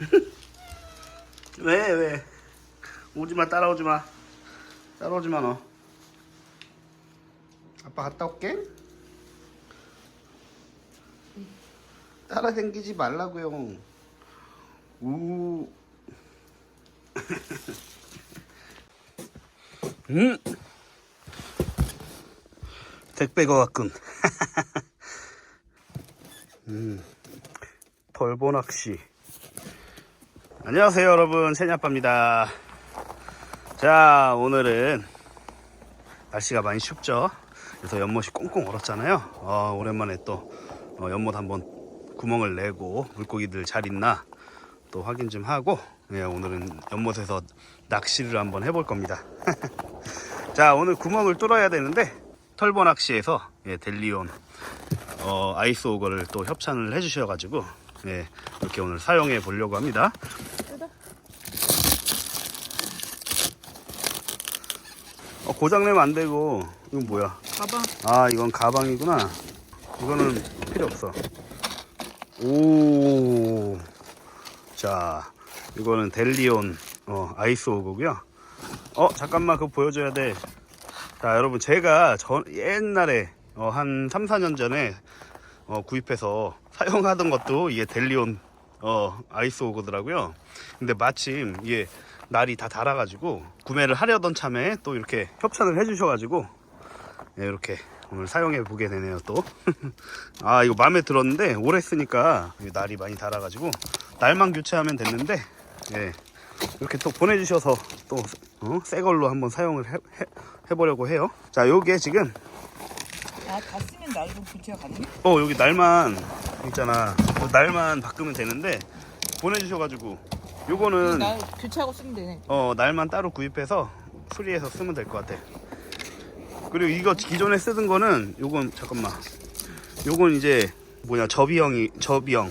왜 왜? 오지 마 따라오지 마. 따라오지 마 너. 아빠 갔다 올게. 따라다니지 말라고요. 우. 음. 택배가 왔군 음. 벌보 낚시 안녕하세요 여러분. 세냐빠입니다. 자 오늘은 날씨가 많이 춥죠? 그래서 연못이 꽁꽁 얼었잖아요. 어, 오랜만에 또 어, 연못 한번 구멍을 내고 물고기들 잘 있나 또 확인 좀 하고 예, 오늘은 연못에서 낚시를 한번 해볼 겁니다. 자 오늘 구멍을 뚫어야 되는데 털보 낚시에서 예, 델리온 어, 아이스 오거를 또 협찬을 해주셔가지고 예, 이렇게 오늘 사용해 보려고 합니다. 어, 고장내면 안 되고 이건 뭐야? 가방 아 이건 가방이구나. 이거는 필요 없어. 오, 자 이거는 델리온 어, 아이스 오거고요. 어 잠깐만 그거 보여줘야 돼. 자 여러분 제가 전 옛날에 어, 한 3, 4년 전에 어, 구입해서 사용하던 것도 이게 델리온 어, 아이스 오거더라고요. 근데 마침 이게 날이 다 닳아가지고 구매를 하려던 참에 또 이렇게 협찬을 해주셔가지고 네, 이렇게 오늘 사용해 보게 되네요 또. 아 이거 마음에 들었는데 오래 쓰니까 날이 많이 닳아가지고 날만 교체하면 됐는데 예, 이렇게 또 보내주셔서 또 어, 새 걸로 한번 사용을 해, 해, 해 보려고 해요. 자 요게 지금 아 다 쓰면 날도 교체가 가능해? 어 여기 날만 있잖아. 그 날만 바꾸면 되는데 보내주셔가지고 요거는 날 교체하고 쓰면 되네. 어 날만 따로 구입해서 수리해서 쓰면 될 것 같아. 그리고 이거 기존에 쓰던 거는 요건 잠깐만. 요건 이제 뭐냐 접이형이 접이형.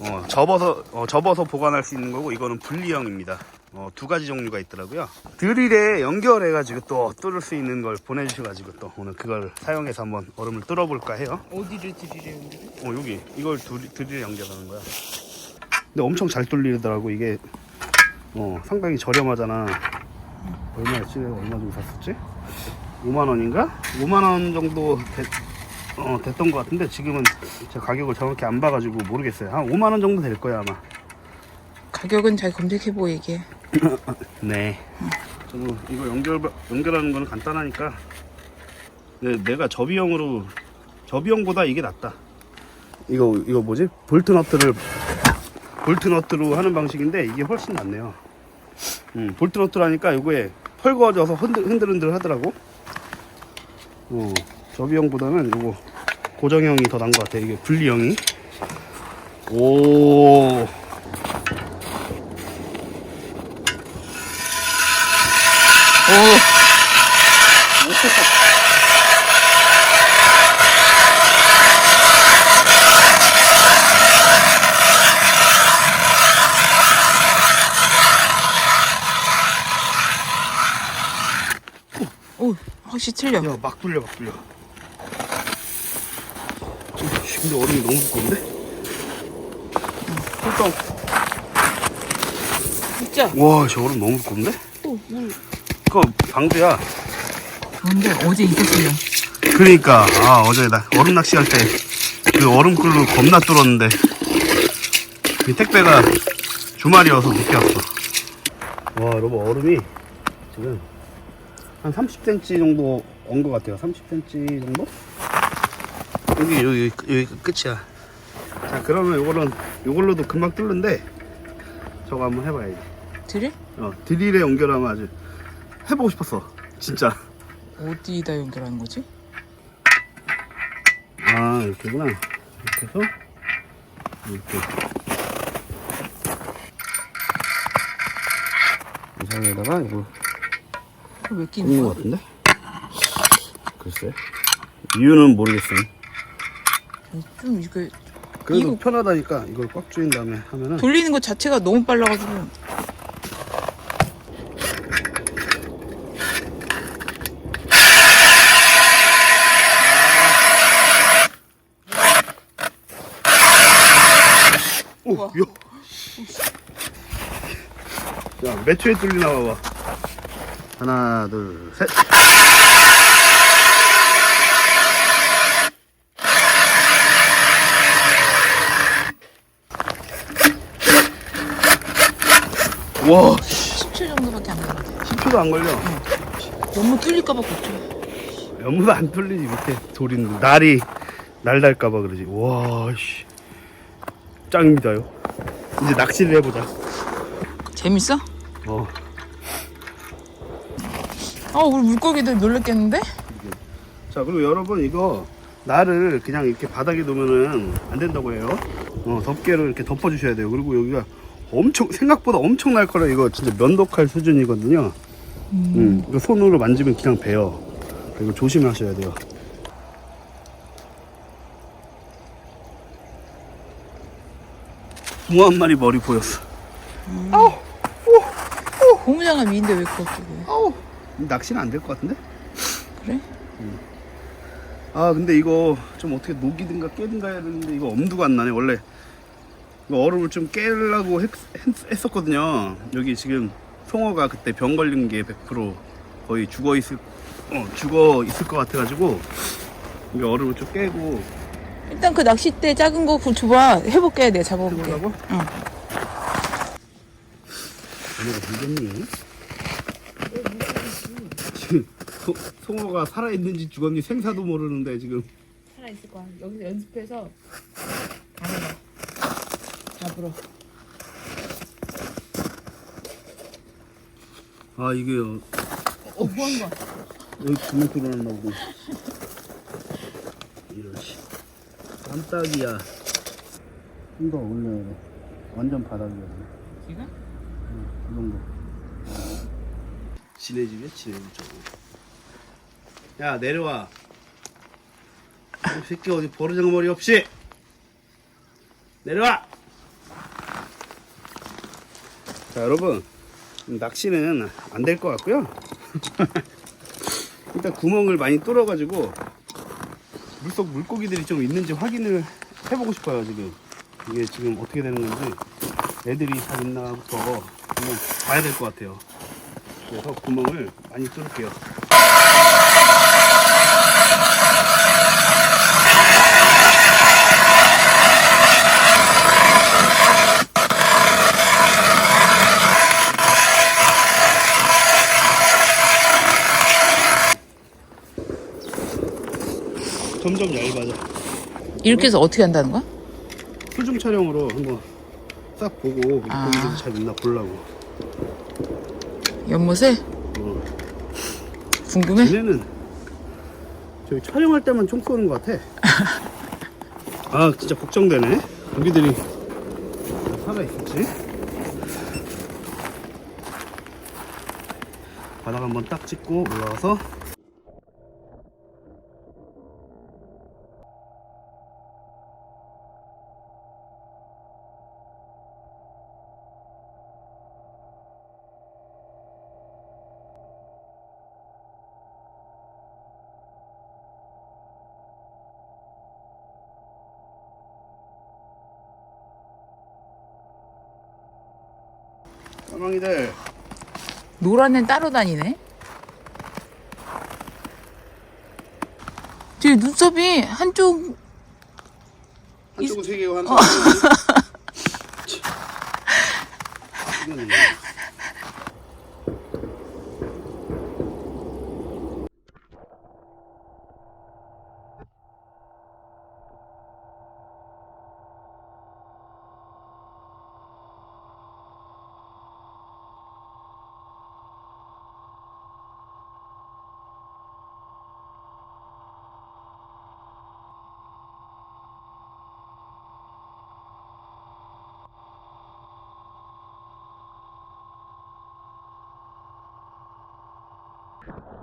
어 접어서 어, 접어서 보관할 수 있는 거고 이거는 분리형입니다 어, 두 가지 종류가 있더라고요. 드릴에 연결해가지고 또 뚫을 수 있는 걸 보내주셔가지고 또 오늘 그걸 사용해서 한번 얼음을 뚫어볼까 해요. 어디를 드리래요 우리를? 어 여기. 이걸 두, 드릴에 연결하는 거야. 근데 엄청 잘 뚫리더라고 이게. 어 상당히 저렴하잖아. 얼마였지 내가 얼마 주고 샀었지? 5만 원인가? 5만 원 정도 됐, 어, 됐던 것 같은데 지금은 제가 가격을 정확히 안 봐가지고 모르겠어요. 한 5만 원 정도 될 거야 아마 가격은 잘 검색해보고 얘기해 네. 저도 이거 연결 연결하는 거는 간단하니까. 네, 내가 접이형으로 접이형보다 이게 낫다. 이거 이거 뭐지? 볼트 너트를 볼트 너트로 하는 방식인데 이게 훨씬 낫네요. 음, 볼트 너트로 하니까 이거에 펄거워져서 흔들, 흔들흔들 하더라고. 어, 접이형보다는 이거 고정형이 더 나은 것 같아 이게 분리형이. 오 오 오, 확실히 틀려. 야, 막 뚫려, 막. 씨, 근데 얼음이 너무 두꺼운데? 꿀떡. 진짜. 와, 저 얼음 너무 두꺼운데? 오, 물. 그거 방주야. 그런데 어제 있었어요. 그러니까, 아, 어제 나 얼음 낚시할 때 그 얼음굴로 겁나 뚫었는데. 이 택배가 주말이어서 늦게 왔어. 와, 여러분, 얼음이 지금 한 30cm 정도 온 것 같아요. 30cm 정도? 여기, 여기, 여기 끝이야. 자, 그러면 요거는, 요걸로도 금방 뚫는데, 저거 한번 해봐야지. 드릴? 어, 드릴에 연결하면 아주 해보고 싶었어. 진짜. 어디다 연결하는 거지? 아, 이렇게구나. 이렇게 해서, 이렇게. 이 상에다가 이거 왜 끼는 것 거야? 같은데? 글쎄. 이유는 모르겠어요. 좀 이거 그래도 이거- 편하다니까 이걸 꽉 조인 다음에 하면은 돌리는 것 자체가 너무 빨라가지고 오, 우와. 야, 야, 몇 초에 뚫리나 봐봐. 하나, 둘, 셋. 와, 10초 정도밖에 안 걸려. 10초도 안 걸려. 너무 뚫릴까봐 걱정. 연무도 안 뚫리지 밑에 돌있는 날이 날달까봐 그러지. 와, 씨, 짱입니다요. 이제 낚시를 해보자. 재밌어? 어. 어, 우리 물고기들 놀랬겠는데? 자 그리고 여러분 이거 날을 그냥 이렇게 바닥에 놓으면은 안 된다고 해요 어 덮개로 이렇게 덮어 주셔야 돼요 그리고 여기가 엄청 생각보다 엄청 날 거라 이거 진짜 면도칼 수준이거든요 음. 이거 손으로 만지면 그냥 베요 이거 조심하셔야 돼요 붕어 한 마리 머리 보였어. 고무장갑 위인데 왜 그거 끼고? 해? 아우 낚시는 안 될 것 같은데? 그래? 아 근데 이거 좀 어떻게 녹이든가 깨든가 해야 되는데 이거 엄두가 안 나네 원래. 이거 얼음을 좀 깨려고 했, 었거든요. 여기 지금 송어가 그때 병 걸린 게 100% 거의 죽어 있을 어 죽어 있을 것 같아가지고 이게 얼음을 좀 깨고 일단 그 낚싯대 작은 거 줘봐. 해볼게. 내가 잡아볼게. 해보려고 응. 얘네가? 지금 소, 송어가 살아있는지 죽었는지 생사도 모르는데 지금 살아있을 거야. 여기서 연습해서 가는 잡으러. 아 이게 어, 뭐한 거야? 여기 구멍 뚫어놨나 보고 이런 씨 깜짝이야. 좀 더 올려야 돼 완전 바닥이야. 지금? 이 정도 지네 집이야 지네 집야 내려와. 이 새끼 어디 버르장머리 없이. 내려와. 자 여러분. 낚시는 안 될 것 같고요. 일단 구멍을 많이 뚫어가지고 물속 물고기들이 좀 있는지 확인을 해보고 싶어요 지금. 이게 지금 어떻게 되는 건지. 애들이 잘 있나부터 한번 봐야 될 것 같아요. 그래서 구멍을 많이 뚫을게요 점점 얇아져 이렇게 해서 어떻게 한다는 거야? 표정 촬영으로 한번 싹 보고 아. 잘 있나 보려고 연못에? 어. 궁금해? 얘네는 저기 촬영할 때만 총 쏘는 것 같아. 아 진짜 걱정되네. 고기들이 살아 있을지. 바닥 한번 딱 찍고 올라와서 까망이들 노란 애는 따로 다니네. 제 눈썹이 한쪽 한쪽은 세 개고 한쪽은 이거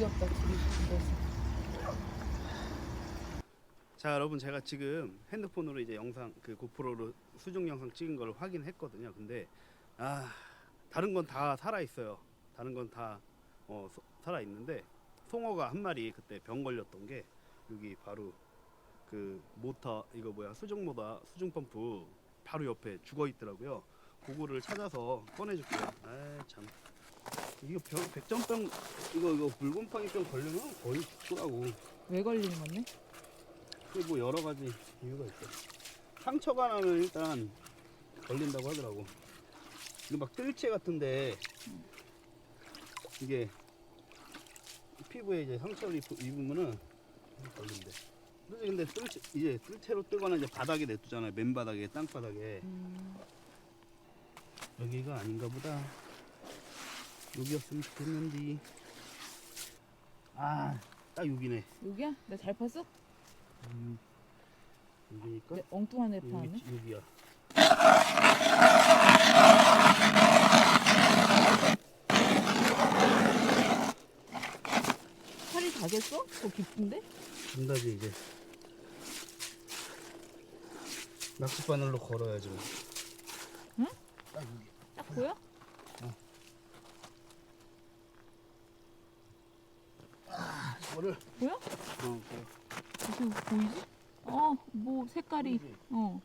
귀엽다. 자 여러분 제가 지금 핸드폰으로 이제 영상 그 고프로로 수중 영상 찍은 걸 확인했거든요. 근데 아 다른 건 다 살아 있어요. 다른 건다 어, 살아 있는데 송어가 한 마리 그때 병 걸렸던 게 여기 바로 그 모터 이거 뭐야 수중 모터 수중 펌프 바로 옆에 죽어 있더라고요. 그거를 찾아서 꺼내줄게요. 아 참 이거 병 백전병 이거 이거 붉은팡이병 걸리면 거의 죽더라고. 왜 걸리는 건데? 그게 뭐 여러 가지 이유가 있어. 상처가 나면 일단 걸린다고 하더라고. 이거 막 뜰채 같은데 이게 피부에 이제 상처를 입- 입으면은 걸린대. 그래서 근데 뜰채 이제 뜰채로 뜨거나 이제 바닥에 내두잖아요. 맨바닥에 땅바닥에 음, 여기가 아닌가 보다. 여기였으면 좋겠는데. 아, 딱 여기네. 여기야? 나잘 봤어? 음, 여기니까. 내 엉뚱한 애 파네. 여기, 여기야. 살이 다겠어? 더 깊은데? 간다지 이제. 낚싯바늘로 걸어야지. 뭐. 응? 딱 여기. 딱 보여? 거를. 보여? 어, 그래. 지금 보이지? 어, 뭐 색깔이 보이지? 어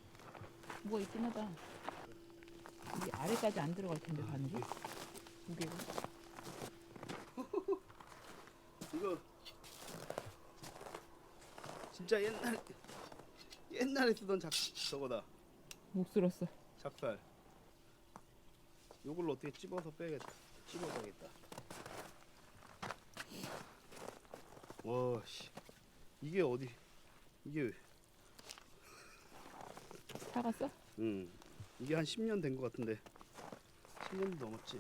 뭐가 있긴 하다. 이게 아래까지 안 들어갈 텐데 바늘이 무게가. 이거 진짜 옛날 옛날에 쓰던 작 저거다. 못 쓸었어. 작살. 요걸로 어떻게 찝어서 빼겠다. 찝어가겠다. 와, 씨. 이게 어디? 이게, 사갔어? 음. 이게 한 10년 된 것 같은데. 10년도 넘었지.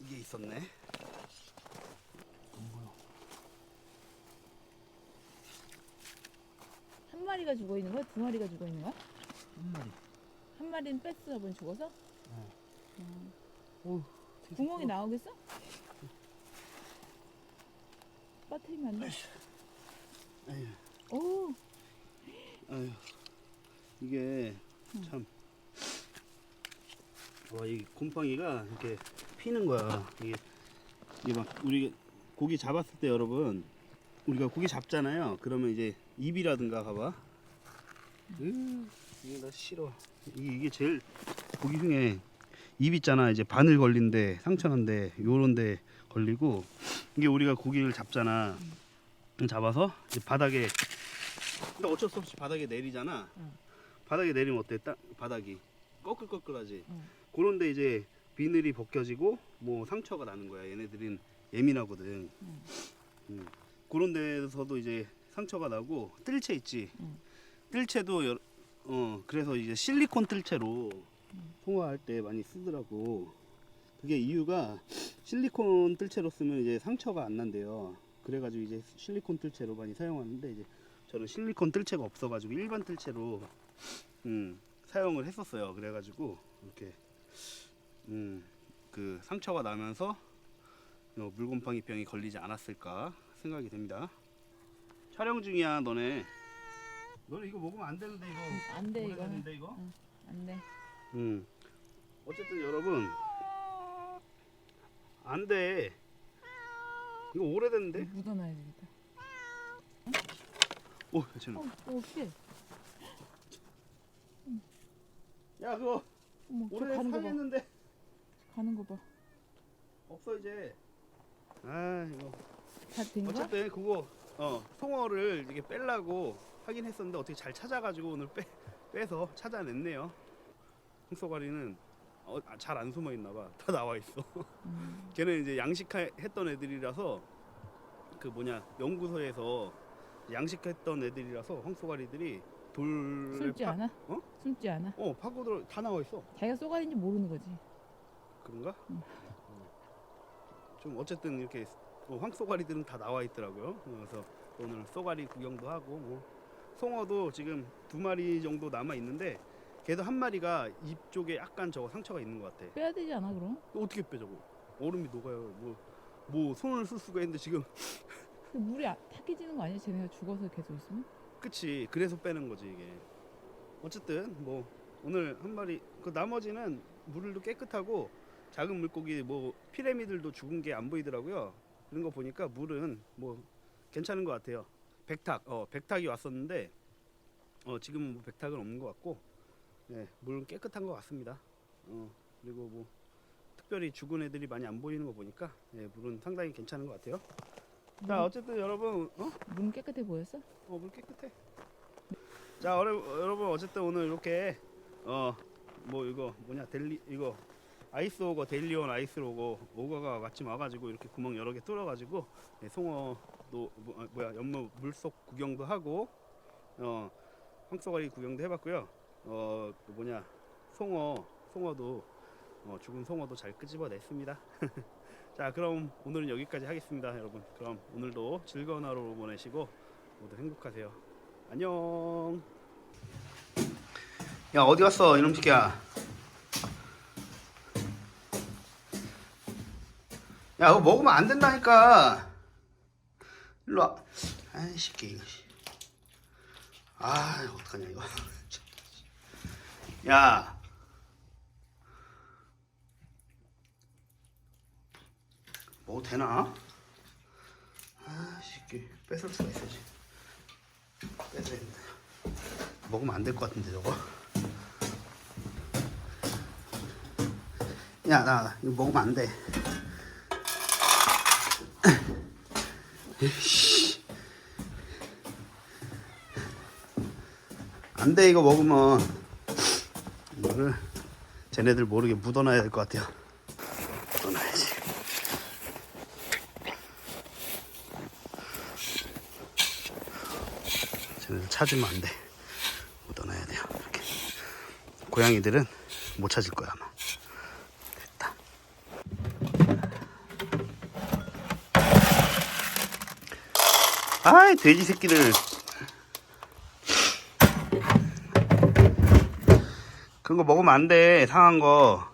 이게 있었네. 한 마리가 죽어 있는 거야? 두 마리가 죽어 있는 거야? 한 마리. 한 마리는 뺐어, 저번 죽어서? 어. 음. 오, 구멍이 나오겠어? 빠뜨리면 안 돼. 에휴. 오, 아유, 이게 참. 와, 이 곰팡이가 이렇게 피는 거야. 이게, 이게 막 우리 고기 잡았을 때 여러분, 우리가 고기 잡잖아요. 그러면 이제 입이라든가 봐봐. 으, 이게 나 싫어. 이게, 이게 제일 고기 중에 입 있잖아. 이제 바늘 걸린데 상처난데 요런데 걸리고 이게 우리가 고기를 잡잖아. 잡아서 이제 바닥에 근데 어쩔 수 없이 바닥에 내리잖아. 응. 바닥에 내리면 어때? 딱 바닥이 꺼끌꺼끌하지. 응. 그런데 이제 비늘이 벗겨지고 뭐 상처가 나는 거야. 얘네들은 예민하거든. 응. 음. 그런 데서도 이제 상처가 나고 뜰채 있지. 응. 뜰채도 여, 어 그래서 이제 실리콘 뜰채로 통화할 때 많이 쓰더라고. 그게 이유가 실리콘 뜰채로 쓰면 이제 상처가 안 난대요. 그래가지고 이제 실리콘 뜰채로 많이 사용하는데 이제 저는 실리콘 뜰채가 없어가지고 일반 뜰채로 음, 사용을 했었어요. 그래가지고 이렇게 음, 그 상처가 나면서 어, 물곰팡이 병이 걸리지 않았을까 생각이 됩니다. 촬영 중이야 너네. 너네 이거 먹으면 안 되는데 이거. 안 돼, 이거는. 오래됐는데 이거. 안 돼. 음. 어쨌든 여러분 안 돼. 이거 오래됐는데? 묻어놔야 되겠다. 오, 쟤는. 어, 어, 피해. 야 그거 어머, 저 오래 가는 거 봐. 상했는데 가는 거 봐. 없어 이제. 아 이거. 다된 거야? 어쨌든 그거 어 송어를 이렇게 빼려고 하긴 했었는데 어떻게 잘 찾아가지고 오늘 빼 빼서 찾아냈네요. 홍소가리는 어, 잘 안 숨어 있나 봐. 다 나와 있어. 음. 걔는 이제 양식했던 애들이라서 그 뭐냐 연구소에서 양식했던 애들이라서 황소가리들이 돌 숨지 않아? 어? 숨지 않아? 어 파고들 다 나와 있어. 자기가 쏘가리인지 모르는 거지. 그런가? 응. 어. 좀 어쨌든 이렇게 어, 황소가리들은 다 나와 있더라고요. 그래서 오늘 쏘가리 구경도 하고 뭐 송어도 지금 두 마리 정도 남아 있는데 걔도 한 마리가 입 쪽에 약간 저거 상처가 있는 것 같아. 빼야 되지 않아 그럼? 어떻게 빼 저거? 얼음이 녹아요. 뭐, 뭐 손을 쓸 수가 있는데 지금 그 물이 아- 탁해지는 거 아니야? 쟤네가 죽어서 계속 있으면? 그치 그래서 빼는 거지 이게 어쨌든 뭐 오늘 한 마리 그 나머지는 물도 깨끗하고 작은 물고기 뭐 피라미들도 죽은 게 안 보이더라고요 그런 거 보니까 물은 뭐 괜찮은 것 같아요 백탁 어 백탁이 왔었는데 어 지금은 뭐 백탁은 없는 것 같고 네 물은 깨끗한 것 같습니다 어 그리고 뭐 특별히 죽은 애들이 많이 안 보이는 거 보니까 네 물은 상당히 괜찮은 것 같아요 자 물, 어쨌든 여러분 어 물은 깨끗해 보였어? 어, 물 깨끗해. 자, 어려, 여러분 어쨌든 오늘 이렇게 어 뭐 이거 뭐냐 델리 이거 아이스 오거 데일리온 아이스 오거 오거가 마침 와가지고 이렇게 구멍 여러 개 뚫어가지고 네, 송어도 뭐, 아, 뭐야 연못 물속 구경도 하고 어 황소가리 구경도 해봤고요. 어 그 뭐냐 송어 송어도 어, 죽은 송어도 잘 끄집어냈습니다. 자, 그럼 오늘은 여기까지 하겠습니다, 여러분. 그럼 오늘도 즐거운 하루 보내시고 모두 행복하세요. 안녕. 야 어디 갔어 이놈 새끼야. 야 그거 먹으면 안 된다니까. 일로 와. 아이 새끼 이거. 아 어떡하냐 이거. 야. 먹어도 되나? 아 새끼 뺏을 수가 있어야지. 되는데 먹으면 안 될 것 같은데 저거 야나 나, 이거 먹으면 안 돼 안 돼 이거 먹으면 이 거를 쟤네들 모르게 묻어놔야 될 것 같아요 묻어놔야지 쟤네들 찾으면 안 돼. 묻어놔야 돼요. 이렇게. 고양이들은 못 찾을 거야 아마. 됐다. 아이 돼지 새끼들. 그런 거 먹으면 안 돼. 상한 거.